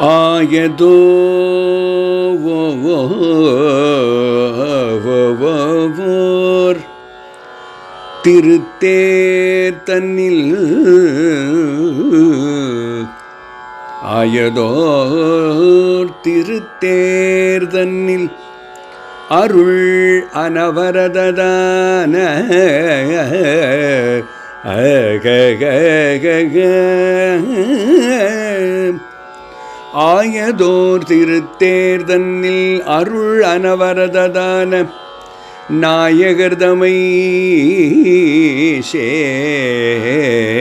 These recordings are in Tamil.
ஆயதோ ஓர் திருத்தேர் ஆயதோர் திருத்தேர்தன்னில் அருள் அனவரததான ஆயதோர் திருத்தேர்தன்னில் அருள் அனவரததான நாயகர்தமை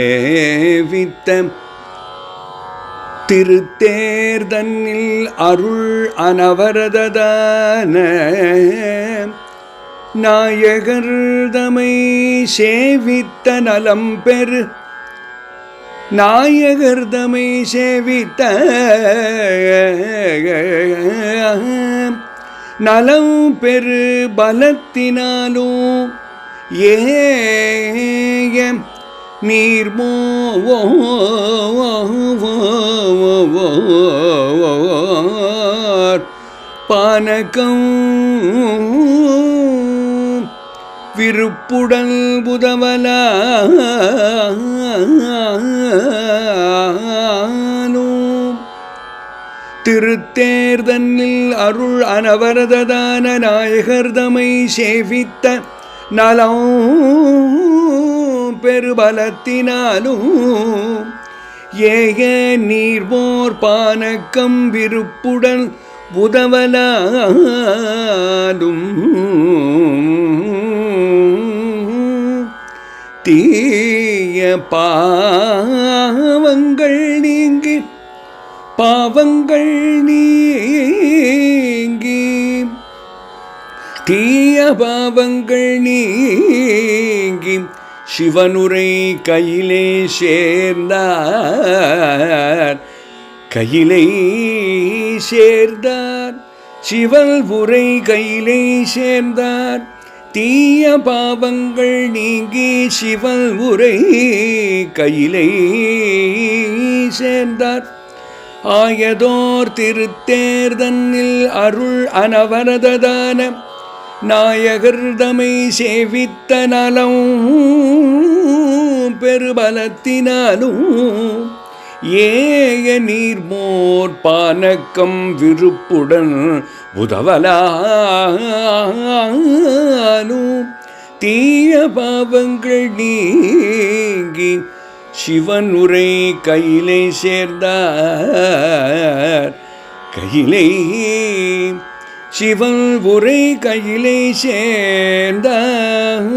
சேவித்த திருத்தேர்தன்னில் அருள் அனவரததான நாயகர்தமை சேவித்த நலம் பெரு நாயகர் தமை சேவித்த நலம் பெரு பலத்தினாலும் ஏ நீர் பானகம் விருப்புடல் புதவலா புதவலானும் திருத்தேர்தனில் அருள் அனவரததான நாயகர் தமை சேவித்த நலம் பெருபலத்தினாலும் ஏக நீர்வோர் பானக்கம் விருப்புடன் உதவலாலும் தீ தீய பாவங்கள் நீங்கி பாவங்கள் நீங்கி. தீய பாவங்கள் நீங்கி சிவனுரை கையிலே சேர்ந்தார். கையிலை சேர்ந்தார் சிவல் உரை கையிலே சேர்ந்தார். தீய பாவங்கள் நீங்கி சிவன் உரை கையிலை சேர்ந்தார். ஆயதோர் திருத்தேர்தன்னில் அருள் அனவரததான நாயகர்தமை சேவித்த நலம் பெருபலத்தினாலும் ஏய நீர்மோர் பானக்கம் விருப்புடன் உதவலாலும் தீய பாவங்கள் நீங்கி சிவன் உரை கையிலே சேர்ந்தார். கையிலே சிவன் உரை கையிலே சேர்ந்தார்.